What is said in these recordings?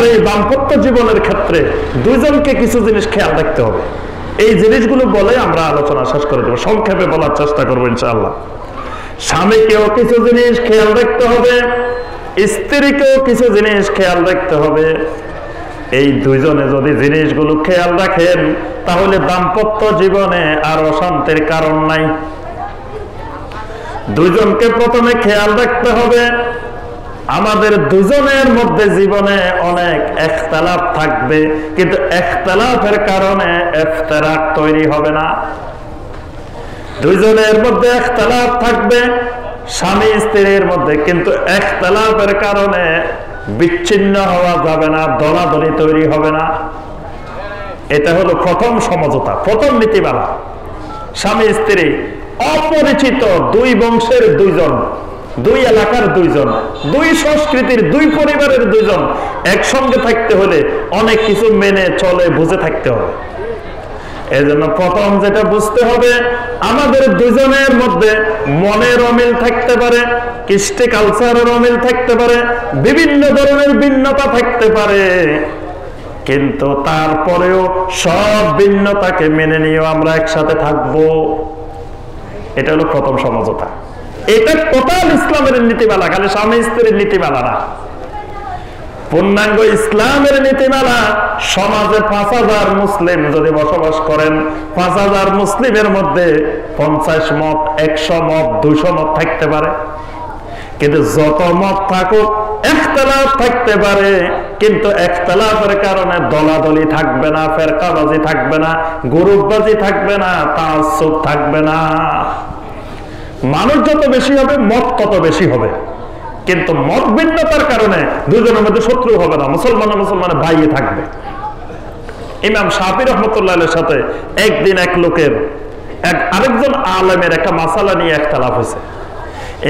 আপনার এই দাম্পত্য জীবনের ক্ষেত্রে দুইজনকে কিছু জিনিস খেয়াল রাখতে হবে। এই জিনিসগুলো বলে আমরা আলোচনা শেষ করে দেবো। সংক্ষেপে বলার চেষ্টা করব ইনশাআল্লাহ। স্বামীকেও কিছু জিনিস খেয়াল রাখতে হবে, স্ত্রীকেও কিছু জিনিস খেয়াল রাখতে হবে। এই দুইজনে যদি জিনিসগুলো খেয়াল রাখেন, তাহলে দাম্পত্য জীবনে আর অশান্তির কারণ নাই। দুইজনকে প্রথমে খেয়াল রাখতে হবে আমাদের দুজনের মধ্যে জীবনে অনেক একতলাপ থাকবে, কিন্তু একতলাফের কারণে এফতেরাক তৈরি হবে না। দুইজনের মধ্যে একতলাপ থাকবে, স্বামী স্ত্রীর মধ্যে, কিন্তু একতলাপের কারণে বিচ্ছিন্ন হওয়া যাবে না, দলাদলি তৈরি হবে না। এটা হলো প্রথম সমঝোতা, প্রথম নীতিমালা। স্বামী স্ত্রী, অপরিচিত দুই বংশের দুইজন দুই এলাকার দুইজন, দুই সংস্কৃতির দুই পরিবারের দুইজন একসঙ্গে থাকতে হলে অনেক কিছু মেনে চলে, বুঝে থাকতে হবে। এজন্য প্রথম যেটা বুঝতে হবে, আমাদের দুজনের মধ্যে মনের অমিল থাকতে পারে, কৃষ্টি কালচারের অমিল থাকতে পারে, বিভিন্ন ধরনের ভিন্নতা থাকতে পারে। কিন্তু তারপরেও সব ভিন্নতাকে মেনে নিয়েও আমরা একসাথে থাকব। এটা হলো প্রথম সমঝোতা। এটা টোটাল ইসলামের নীতিমালা, খালি স্বামী স্ত্রীর নীতিমালা না। পূর্ণাঙ্গ ইসলামের নীতিমালা, সমাজে পাঁচ হাজার মুসলিম যদি বসবাস করেন, পাঁচ হাজার মুসলিমের মধ্যে পঞ্চাশ মত, একশো মত দুশো মত থাকতে পারে। কিন্তু যত মত থাকুক, একতলাফ থাকতে পারে। কিন্তু একতলাফের কারণে দলাদলি থাকবে না, ফেরকাবাজি থাকবে না গরুবাজি থাকবে না, তাসুব থাকবে না। মানুষ যত বেশি হবে, মত তত বেশি হবে। কিন্তু মত ভিন্নতার কারণে দুজনের মধ্যে শত্রু হবে না মুসলমান মুসলমানের ভাইয়ে থাকবে। ইমাম শাহি রহমতুল্লাহ সাথে একদিন এক লোকের, এক আরেকজন আলেমের একটা মাসালা নিয়ে একটা লাভ হয়েছে।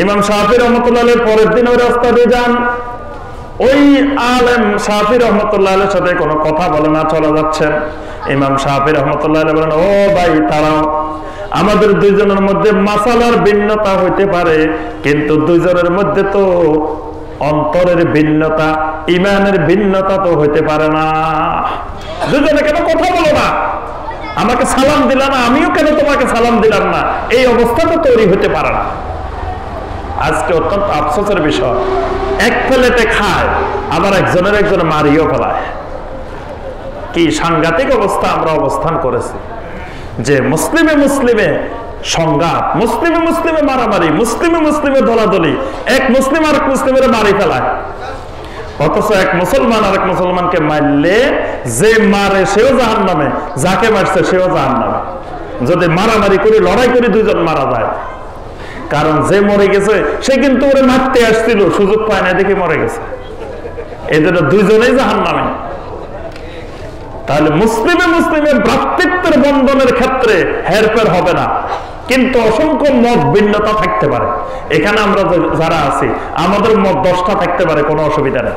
ইমাম শাহি রহমতুল্লাহ পরের দিন ওই রাস্তা দিয়ে যান। ওই আলেম শাহি রহমতুল্লাহ সাথে কোনো কথা বলে না, চলে যাচ্ছেন। ইমাম শাহি রহমতুল্লাহ বলেন, ও ভাই তারাও আমাদের দুইজনের মধ্যে মাসালার ভিন্নতা হইতে পারে, কিন্তু দুইজনের মধ্যে তো অন্তরের ভিন্নতা, ইমানের ভিন্নতা তো হইতে পারে না। দুজনে কেন কথা বলো না? আমাকে সালাম দিলা না, আমিও কেন তোমাকে সালাম দিলাম না? এই অবস্থা তো তৈরি হতে পারে না। আজকে অত্যন্ত আফসোসের বিষয়। এক প্লেটে খায়, আবার একজনের একজন মারিও ফেলায়। কি সাংঘাতিক অবস্থা আমরা অবস্থান করেছি। যে মুসলিমে মুসলিমে সংঘাত, মুসলিমে মুসলিমে মারামারি, মুসলিমে মুসলিমে দলাদলি, এক মুসলিম আর এক মুসলিমের মারি ফেলায়। অথচ এক মুসলমান আর এক মুসলমানকে মারলে যে মারে সেও জাহান নামে যাকে মারছে সেও জাহান নামে যদি মারামারি করে, লড়াই করে, দুইজন মারা যায়। কারণ যে মরে গেছে, সে কিন্তু ওরে মারতে আসছিল, সুযোগ পায় না দেখে মরে গেছে। জন্য দুইজনেই জাহান নামে তাহলে মুসলিমে মুসলিমের ভ্রাতৃত্বের বন্ধনের ক্ষেত্রে হেরফের হবে না। কিন্তু অসংখ্য মত ভিন্নতা থাকতে পারে। এখানে আমরা যারা আছি, আমাদের মত দশটা থাকতে পারে, কোনো অসুবিধা নেই।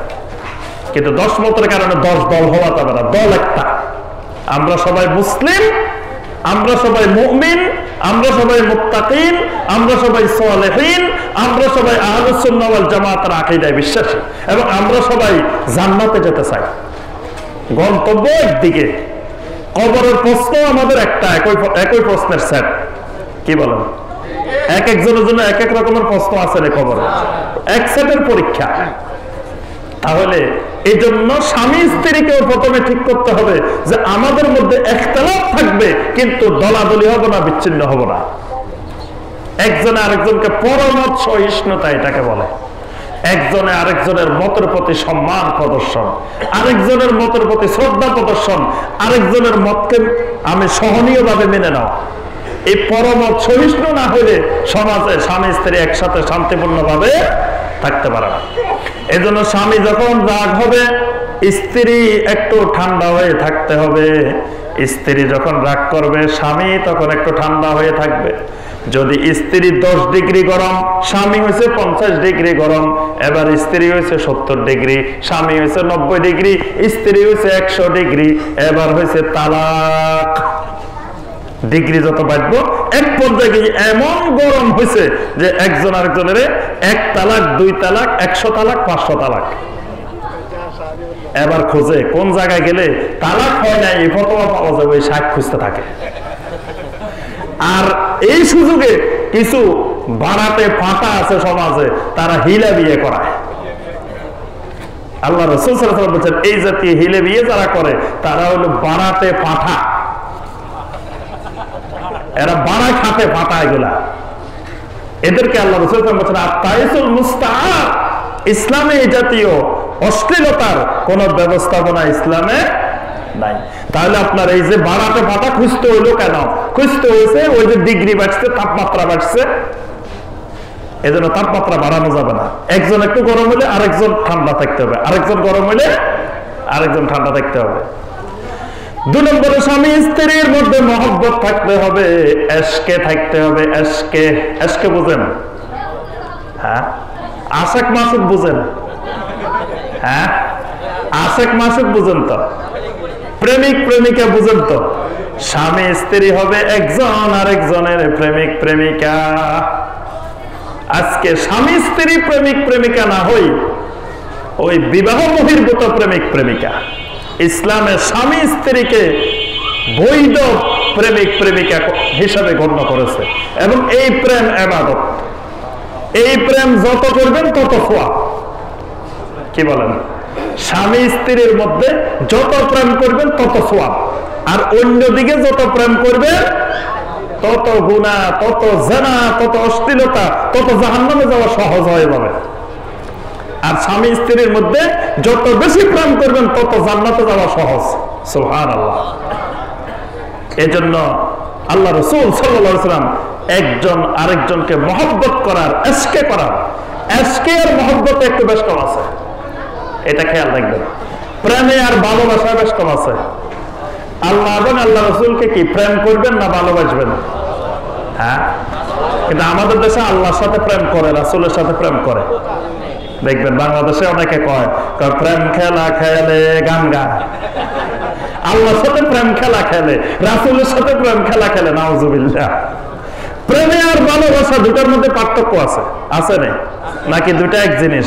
কিন্তু দশ মতের কারণে দশ দল হওয়া যাবে না, দল একটা। আমরা সবাই মুসলিম, আমরা সবাই মুমিন, আমরা সবাই মুত্তাকিন, আমরা সবাই সালেহীন, আমরা সবাই আহলুসুন্নাহ ওয়াল জামাতের আকীদায় বিশ্বাসী। এবং আমরা সবাই জান্নাতে যেতে চাই। গন্তব্য একদিকে। কবরের প্রশ্ন আমাদের একটা, একই একই প্রশ্নের সেট কি বলেন? এক একজনের জন্য এক এক রকমের প্রশ্ন আছে রে খবর। এক সেটের পরীক্ষা। তাহলে এই জন্য স্বামী স্ত্রীকেও প্রথমে ঠিক করতে হবে যে আমাদের মধ্যে একতলাপ থাকবে, কিন্তু দলাদলি হব না, বিচ্ছিন্ন হব না। একজনে আরেকজনকে পরমত সহিষ্ণুতা এটাকে বলে। একজনে আরেকজনের মতের প্রতি সম্মান প্রদর্শন, আরেকজনের মতের প্রতি শ্রদ্ধা প্রদর্শন, আরেকজনের মতকে আমি সহনীয় ভাবে মেনে নাও। এই পরমত সহিষ্ণু না হলে সমাজে স্বামী স্ত্রী একসাথে শান্তিপূর্ণ ভাবে থাকতে পারে না। এই জন্য স্বামী যখন রাগ হবে, স্ত্রী একটু ঠান্ডা হয়ে থাকতে হবে। স্ত্রী যখন রাগ করবে, স্বামী তখন একটু ঠান্ডা হয়ে থাকবে। যদি স্ত্রী দশ ডিগ্রি গরম, স্বামী হয়েছে পঞ্চাশ ডিগ্রি গরম, এবার স্ত্রী হয়েছে সত্তর ডিগ্রি, স্বামী হয়েছে নব্বই ডিগ্রি, স্ত্রী হয়েছে একশো ডিগ্রি, এবার হয়েছে তালাক। ডিগ্রি যত বাড়বো, এক পর্যায়ে এমন গরম হয়েছে যে একজন আরেকজনের এক তালাক, দুই তালাক, একশো তালাক, পাঁচশো তালাক। এবার খোঁজে কোন জায়গায় গেলে তালাক হয় না এই ফতোয়া পাওয়া যাবে শাক খুঁজতে থাকে। আর এই সুযোগে কিছু বাড়াতে ফাটা আছে সমাজে, তারা হিলা বিয়ে করায়। আল্লাহ রসুল বলছেন, এই জাতীয় হিলে বিয়ে যারা করে, তারা হলো বাড়াতে পাঠা এরা বাড়া খাতে ফাটা এগুলা। এদেরকে আল্লাহ রসুল বলছেন আত্মাইসুল মুস্তাআর ইসলামে এই জাতীয় অশ্লীলতার কোন ব্যবস্থাপনা ইসলামে নাই। তাহলে আপনার এই যে বাড়াতে ফাটা খুঁজতে হইল কেন? খুঁজতে হয়েছে ওই যে ডিগ্রি বাড়ছে, তাপমাত্রা বাড়ছে। এজন্য তাপমাত্রা বাড়ানো যাবে না। একজন একটু গরম হলে আরেকজন ঠান্ডা থাকতে হবে। আরেকজন গরম হলে আরেকজন ঠান্ডা থাকতে হবে। দু নম্বরে স্বামী স্ত্রীর মধ্যে মহব্বত থাকতে হবে, এসকে থাকতে হবে। এসকে এসকে বুঝেন? হ্যাঁ? আশেক মাসুক বুঝেন? হ্যাঁ? আশেক মাসুক বুঝেন তো? প্রেমিক প্রেমিকা বুঝেন তো। স্বামী স্ত্রী হবে একজন আরেকজনের প্রেমিক প্রেমিকা। আজকে স্বামী স্ত্রী প্রেমিক প্রেমিকা না হই, ওই বিবাহ বহির্ভূত প্রেমিক প্রেমিকা। ইসলামের স্বামী স্ত্রীকে বৈধ প্রেমিক প্রেমিকা হিসাবে গণ্য করেছে। এবং এই প্রেম এবাদত। এই প্রেম যত করবেন তত খোয়া কি বলেন? স্বামী স্ত্রীর মধ্যে যত প্রেম করবেন, তত সোয়াব আর অন্যদিকে যত প্রেম করবেন, তত গুণা, তত জেনা, তত অশ্লীলতা, তত জাহান্নামে যাওয়া সহজ হয়ে যাবে। আর স্বামী স্ত্রীর মধ্যে যত বেশি প্রেম করবেন, তত জান্নাতে যাওয়া সহজ। সোহান আল্লাহ এজন্য আল্লাহ রসুল সাল্লাম একজন আরেকজনকে মহব্বত করার, এসকে করার। এসকে আর মহব্বত একটু বেশ কম আছে। এটা খেয়াল রাখবেন। প্রেমে আর ভালোবাসা বেশ কম আছে। আল্লাহ এবং আল্লাহ রসুলকে কি প্রেম করবেন না ভালোবাসবেন? হ্যাঁ? কিন্তু আমাদের দেশে আল্লাহর সাথে প্রেম করে, রাসুলের সাথে প্রেম করে। দেখবেন বাংলাদেশে অনেকে কয় প্রেম খেলা খেলে গান আল্লাহর সাথে প্রেম খেলা খেলে, রাসুলের সাথে প্রেম খেলা খেলে, নাউজুবিল্লাহ। প্রেমে আর ভালোবাসা দুটার মধ্যে পার্থক্য আছে। আছে নাকি দুটা এক জিনিস?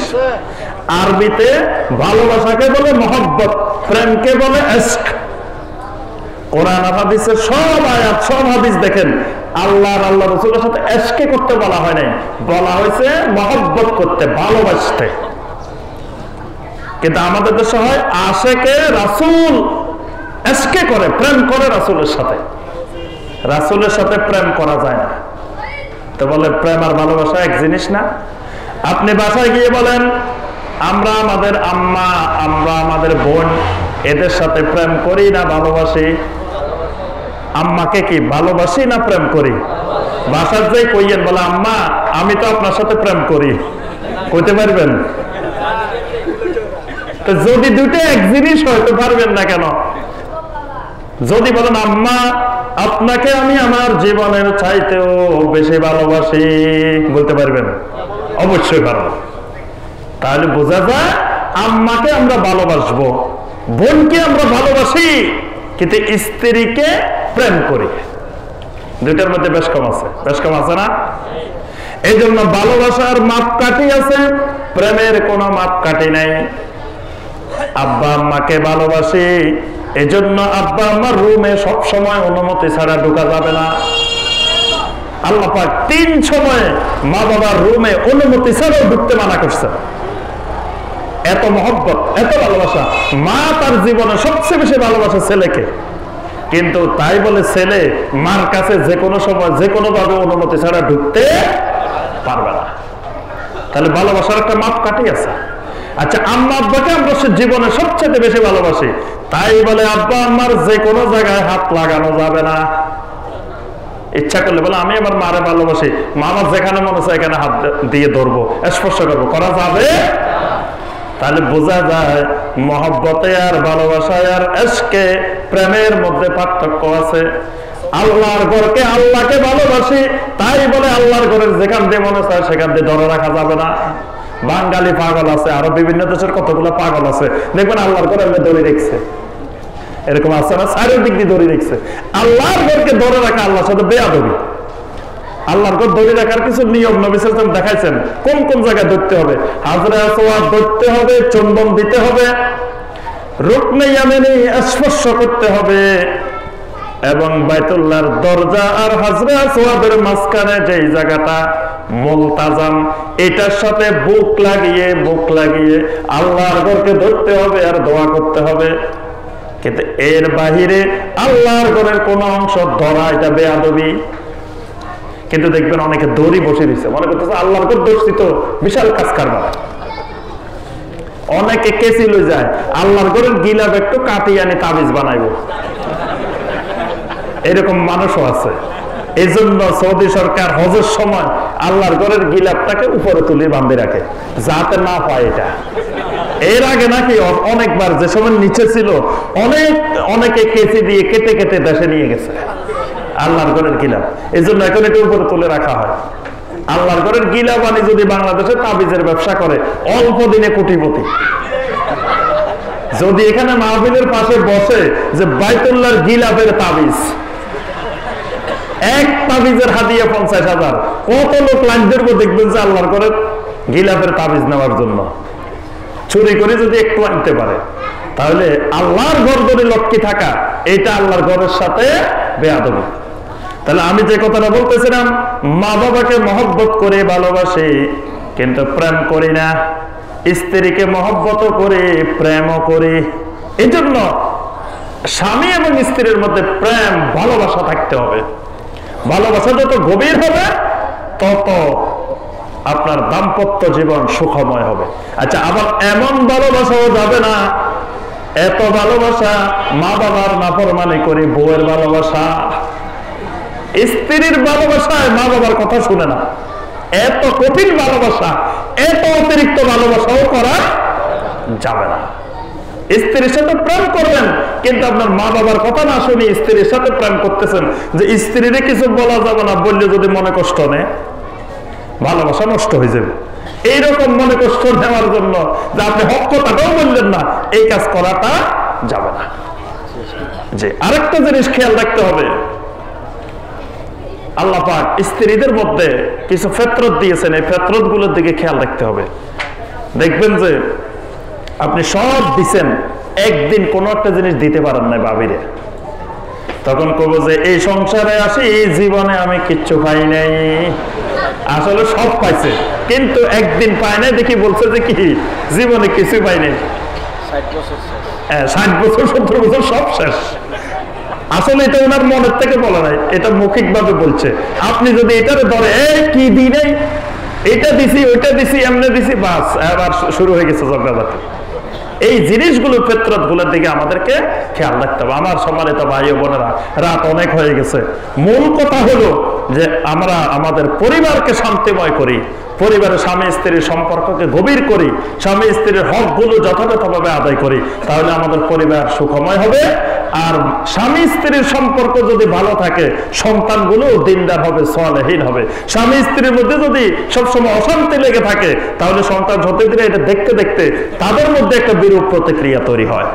আরবিতে ভালোবাসাকে বলে মহব্বত, প্রেমকে বলে কোরআন সব আয়াত, সব হাদিস দেখেন, আল্লাহর আল্লাহ রসুলের সাথে এসকে করতে বলা হয় নাই। বলা হয়েছে মহব্বত করতে, ভালোবাসতে। কিন্তু আমাদের দেশে হয় আশেকে রাসুল এসকে করে, প্রেম করে রাসুলের সাথে। রাসুলের সাথে প্রেম করা যায় না। তো বলে প্রেম আর ভালোবাসা এক জিনিস না। আপনি বাসায় গিয়ে বলেন আমরা আমাদের আম্মা, আমরা আমাদের বোন, এদের সাথে প্রেম করি না, ভালোবাসি। আম্মাকে কি ভালোবাসি না প্রেম করি? বাসার যাই কইয়েন, বলে, আম্মা, আমি তো আপনার সাথে প্রেম করি। কইতে পারবেন? যদি দুটো এক জিনিস হয়তো পারবেন না কেন? যদি বলেন, আম্মা, আপনাকে আমি আমার জীবনের চাইতেও বেশি ভালোবাসি, বলতে পারবেন? অবশ্যই পারব তাহলে বোঝা যায় আম্মাকে আমরা ভালোবাসবো, বোনকে আমরা ভালোবাসি, কিন্তু স্ত্রীকে প্রেম করি। দুইটার মধ্যে বেশ কম আছে। বেশ কম আছে না? এই জন্য ভালোবাসার মাপকাঠি আছে, প্রেমের কোনো মাপকাঠি নাই। আব্বা আম্মাকে ভালোবাসি, এজন্য আব্বা আম্মার রুমে সব সময় অনুমতি ছাড়া ঢোকা যাবে না। আল্লাহ পাক তিন সময় মা বাবার রুমে অনুমতি ছাড়াও ঢুকতে মানা করছে। এত মহব্বত, এত ভালোবাসা। মা তার জীবনে সবচেয়ে বেশি ভালোবাসা ছেলেকে। কিন্তু তাই বলে ছেলে মার কাছে যে কোনো সময়, যে কোনো ভাবে অনুমতি ছাড়া ঢুকতে পারবে না। তাহলে ভালোবাসার একটা মাপ কাটি আছে। আচ্ছা আম্মা আব্বাকে আমরা জীবনে সবচেয়ে বেশি ভালোবাসি। তাই বলে, আব্বা আম্মার যে কোনো জায়গায় হাত লাগানো যাবে না। ইচ্ছা করলে বলে, আমি আমার মারে ভালোবাসি মা আমার যেখানে মনে হচ্ছে এখানে হাত দিয়ে ধরবো, স্পর্শ করব। করা যাবে? তাহলে বোঝা যায়, মহব্বতে আর ভালোবাসায় আর এসকে প্রেমের মধ্যে পার্থক্য আছে। আল্লাহর ঘরকে আল্লাহকে ভালোবাসি, তাই বলে আল্লাহর ঘরের যেখান দিয়ে মনে চায় সেখান দিয়ে ধরে রাখা যাবে না। বাঙালি পাগল আছে, আরও বিভিন্ন দেশের কতগুলো পাগল আছে। দেখবেন আল্লাহর ঘরে দড়ি রেখছে। এরকম আছে না? চারিদিক দিয়ে দড়ি রেখছে। আল্লাহর ঘরকে ধরে রাখা আল্লাহর সাথে বেয়া দড়ি আল্লাহর ঘর ধরে রাখার কিছু নিয়ম নবী দেখাইছেন। কোন কোন জায়গায় ধরতে হবে? হাজরা আসোয়া ধরতে হবে চন্দন দিতে হবে, রুকনে ইয়ামেনি স্পর্শ করতে হবে এবং বাইতুল্লাহর দরজা আর হাজরে আসওয়াদের মাঝখানে যেই জায়গাটা মুলতাজাম, এটার সাথে বুক লাগিয়ে বুক লাগিয়ে আল্লাহর ঘরকে ধরতে হবে আর দোয়া করতে হবে। কিন্তু এর বাহিরে আল্লাহর ঘরের কোন অংশ ধরা এটা বেয়াদবি। কিন্তু দেখবেন অনেকে দড়ি বসে দিচ্ছে মনে করতেছে আল্লাহর ঘর ধরছি তো বিশাল কাজ কারবার। অনেকে কেসি লই যায়। আল্লাহর ঘরের গিলাপ একটু কাটিয়ে আনি তাবিজ বানাইবো। এরকম মানুষও আছে। এই জন্য সৌদি সরকার হজের সময় আল্লাহর ঘরের গিলাপটাকে উপরে তুলে বাঁধে রাখে। যাতে না পায় এটা। এর আগে নাকি অনেকবার যে সময় নিচে ছিল, অনেক, অনেকে কেচি দিয়ে কেটে কেটে দেশে নিয়ে গেছে। আল্লাহর ঘরের গিলাপ। এই জন্য এখন এটা উপরে তুলে রাখা হয়। আল্লাহর ঘরের গিলাপ আনি যদি বাংলাদেশে তাবিজের ব্যবসা করে, অল্প দিনে কোটিপতি। যদি এখানে মাহফিলের পাশে বসে যে বাইতুল্লাহর গিলাপের তাবিজ, এক তাবিজের হাদিয়া পঞ্চাশ হাজার, কত লোক লাইন দেখবেন যে আল্লাহর করে গিলাপের তাবিজ নেওয়ার জন্য। চুরি করে যদি একটু আনতে পারে, তাহলে আল্লাহর ঘর ধরে লক্ষ্মী থাকা এটা আল্লাহর ঘরের সাথে বেয়াদবি। তাহলে আমি যে কথাটা বলতেছিলাম, মা বাবাকে মহব্বত করে ভালোবাসি, কিন্তু প্রেম করি না। স্ত্রীকে মহব্বত করে, প্রেমও করি। এই জন্য স্বামী এবং স্ত্রীর মধ্যে প্রেম, ভালোবাসা থাকতে হবে। ভালোবাসা যত গভীর হবে, তত আপনার দাম্পত্য জীবন সুখময় হবে। আচ্ছা আবার এমন ভালোবাসাও যাবে না। এত ভালোবাসা মা বাবার নাফরমানি করে, বউয়ের ভালোবাসা। স্ত্রীর ভালোবাসায় মা বাবার কথা শুনে না। এত কঠিন ভালোবাসা, এত অতিরিক্ত ভালোবাসাও করা যাবে না। স্ত্রীর সাথে প্রেম করবেন, কিন্তু আপনার মা বাবার কথা না শুনে স্ত্রীর সাথে প্রেম করতেছেন, যে স্ত্রীরে কিছু বলা যাবে না, বললে যদি মনে কষ্ট নেয়। ভালোবাসা নষ্ট হয়ে যাবে। এইরকম মনে কষ্ট নেওয়ার জন্য যে আপনি হক কথাটাও বললেন না, এই কাজ করাটা যাবে না। যে আরেকটা জিনিস খেয়াল রাখতে হবে। আল্লাহ পাক স্ত্রীদের মধ্যে কিছু ফেতরত দিয়েছেন, এই ফেতরতগুলোর দিকে খেয়াল রাখতে হবে। দেখবেন যে আপনি সব দিচ্ছেন একদিন কোন একটা জিনিস দিতে পারেন না বাবিরে তখন কব যে, এই সংসারে আসি, এই জীবনে আমি কিচ্ছু পাই নাই। আসলে সব পাইছে। কিন্তু একদিন পায় নাই দেখি বলছে যে কি জীবনে কিছু পাই নাই। হ্যাঁ, ষাট বছর সত্তর বছর সব শেষ। আসলে এটা ওনার মনের থেকে বলা নাই এটা মৌখিক ভাবে বলছে। আপনি যদি এটারে ধরে কি দিই নাই? এটা দিছি ওইটা দিছি এমনি দিছি বাস এবার শুরু হয়ে গেছে জগাবাতি এই জিনিসগুলো ফেতরতগুলোর দিকে আমাদেরকে খেয়াল রাখতে হবে। আমার সম্মানিত ভাই ও বোনেরা রাত অনেক হয়ে গেছে। মূল কথা হলো যে আমরা আমাদের পরিবারকে শান্তিময় করি, পরিবারের স্বামী স্ত্রীর সম্পর্ককে গভীর করি, স্বামী স্ত্রীর হকগুলো যথাযথভাবে আদায় করি, তাহলে আমাদের পরিবার সুখময় হবে। আর স্বামী স্ত্রীর সম্পর্ক যদি ভালো থাকে, সন্তানগুলো দিনদার হবে সলেহীন হবে। স্বামী স্ত্রীর মধ্যে যদি সবসময় অশান্তি লেগে থাকে, তাহলে সন্তান দিলে এটা দেখতে দেখতে তাদের মধ্যে একটা বিরূপ প্রতিক্রিয়া তৈরি হয়।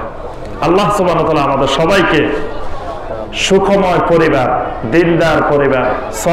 আল্লাহ সুবাহ আমাদের সবাইকে সুখময় পরিবার দিনদার পরিবার